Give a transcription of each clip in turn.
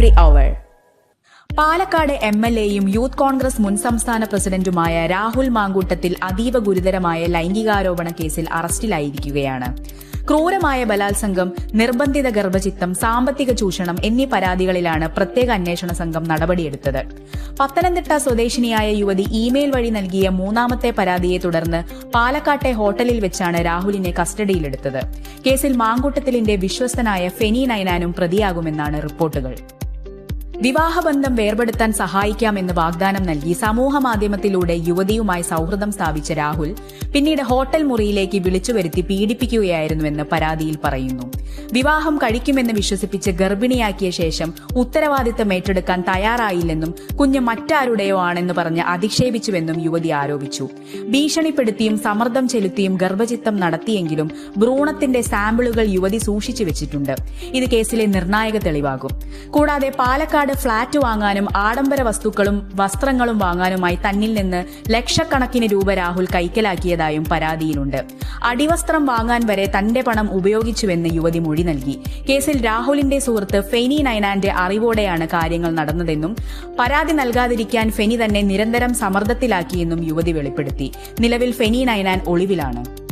every hour. Palakkad M L എയും youth Congress മുൻ സംസ്ഥാന പ്രസിഡന്റുമായ രാഹുൽ മാങ്കൂട്ടത്തിൽ അതീവ ഗുരുതരമായ ലൈംഗികാരോപണ കേസിൽ അറസ്റ്റിലായിരിക്കുകയാണ്. ക്രൂരമായ ബലാത്സംഗം നിർബന്ധിത ഗർഭചിത്തം സാമ്പത്തിക ചൂഷണം എന്നീ പരാതികളിലാണ് പ്രത്യേക അന്വേഷണ സംഘം നടപടിയെടുത്തത്. പത്തനംതിട്ട സ്വദേശിനിയായ യുവതി ഇമെയിൽ വഴി നൽകിയ മൂന്നാമത്തെ പരാതിയെ തുടർന്ന് പാലക്കാട്ടെ ഹോട്ടലിൽ വെച്ചാണ് രാഹുലിനെ കസ്റ്റഡിയിലെടുത്തത്. കേസിൽ മാങ്കൂട്ടത്തിലിന്റെ വിശ്വസ്തനായ ഫെനി നൈനാനും പ്രതിയാകുമെന്നാണ് റിപ്പോർട്ടുകൾ. വിവാഹബന്ധം വേർപെടുത്താൻ സഹായിക്കാമെന്ന് വാഗ്ദാനം നൽകി സമൂഹ മാധ്യമത്തിലൂടെ യുവതിയുമായി സൌഹൃദം സ്ഥാപിച്ച രാഹുൽ പിന്നീട് ഹോട്ടൽ മുറിയിലേക്ക് വിളിച്ചുവരുത്തി പീഡിപ്പിക്കുകയായിരുന്നുവെന്ന് പരാതിയിൽ പറയുന്നു. വിവാഹം കഴിക്കുമെന്ന് വിശ്വസിപ്പിച്ച് ഗർഭിണിയാക്കിയ ശേഷം ഉത്തരവാദിത്തം ഏറ്റെടുക്കാൻ തയ്യാറായില്ലെന്നും കുഞ്ഞ് മറ്റാരുടെയോ ആണെന്ന് പറഞ്ഞ് അധിക്ഷേപിച്ചുവെന്നും യുവതി ആരോപിച്ചു. ഭീഷണിപ്പെടുത്തിയും സമ്മർദ്ദം ചെലുത്തിയും ഗർഭചിത്തം നടത്തിയെങ്കിലും ഭ്രൂണത്തിന്റെ സാമ്പിളുകൾ യുവതി സൂക്ഷിച്ചു വെച്ചിട്ടുണ്ട്. ഇത് കേസിലെ നിർണായക തെളിവാകും. കൂടാതെ പാലക്കാട് ഫ്ളാറ്റ് വാങ്ങാനും ആഡംബര വസ്തുക്കളും വസ്ത്രങ്ങളും വാങ്ങാനുമായി തന്നിൽ നിന്ന് ലക്ഷക്കണക്കിന് രൂപ രാഹുൽ കൈക്കലാക്കിയതായും പരാതിയിലുണ്ട്. അടിവസ്ത്രം വാങ്ങാൻ വരെ തന്റെ പണം ഉപയോഗിച്ചുവെന്ന് യുവതി മൊഴി നൽകി. കേസിൽ രാഹുലിന്റെ സുഹൃത്ത് ഫെനി നൈനാന്റെ അറിവോടെയാണ് കാര്യങ്ങൾ നടന്നതെന്നും പരാതി നൽകാതിരിക്കാൻ ഫെനി തന്നെ നിരന്തരം സമ്മർദ്ദത്തിലാക്കിയെന്നും യുവതി വെളിപ്പെടുത്തി. നിലവിൽ ഫെനി നൈനാൻ ഒളിവിലാണ്.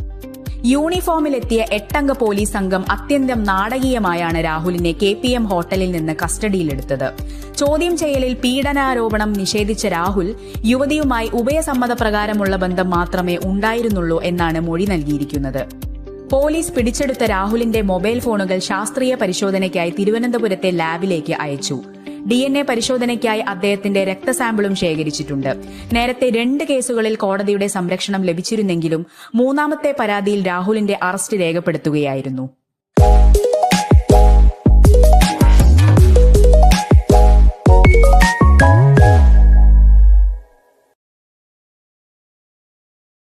യൂണിഫോമിലെത്തിയ എട്ടംഗ പോലീസ് സംഘം അത്യന്തം നാടകീയമായാണ് രാഹുലിനെ കെ പി എം ഹോട്ടലിൽ നിന്ന് കസ്റ്റഡിയിലെടുത്തത്. ചോദ്യം ചെയ്യലിൽ പീഡനാരോപണം നിഷേധിച്ച രാഹുൽ യുവതിയുമായി ഉഭയസമ്മതപ്രകാരമുള്ള ബന്ധം മാത്രമേ ഉണ്ടായിരുന്നുള്ളൂ എന്നാണ് മൊഴി നൽകിയിരിക്കുന്നത്. പോലീസ് പിടിച്ചെടുത്ത രാഹുലിന്റെ മൊബൈൽ ഫോണുകൾ ശാസ്ത്രീയ പരിശോധനയ്ക്കായി തിരുവനന്തപുരത്തെ ലാബിലേക്ക് അയച്ചു. ഡി എൻ എ പരിശോധനയ്ക്കായി അദ്ദേഹത്തിന്റെ രക്തസാമ്പിളും ശേഖരിച്ചിട്ടുണ്ട്. നേരത്തെ രണ്ട് കേസുകളിൽ കോടതിയുടെ സംരക്ഷണം ലഭിച്ചിരുന്നെങ്കിലും മൂന്നാമത്തെ പരാതിയിൽ രാഹുലിന്റെ അറസ്റ്റ് രേഖപ്പെടുത്തുകയായിരുന്നു.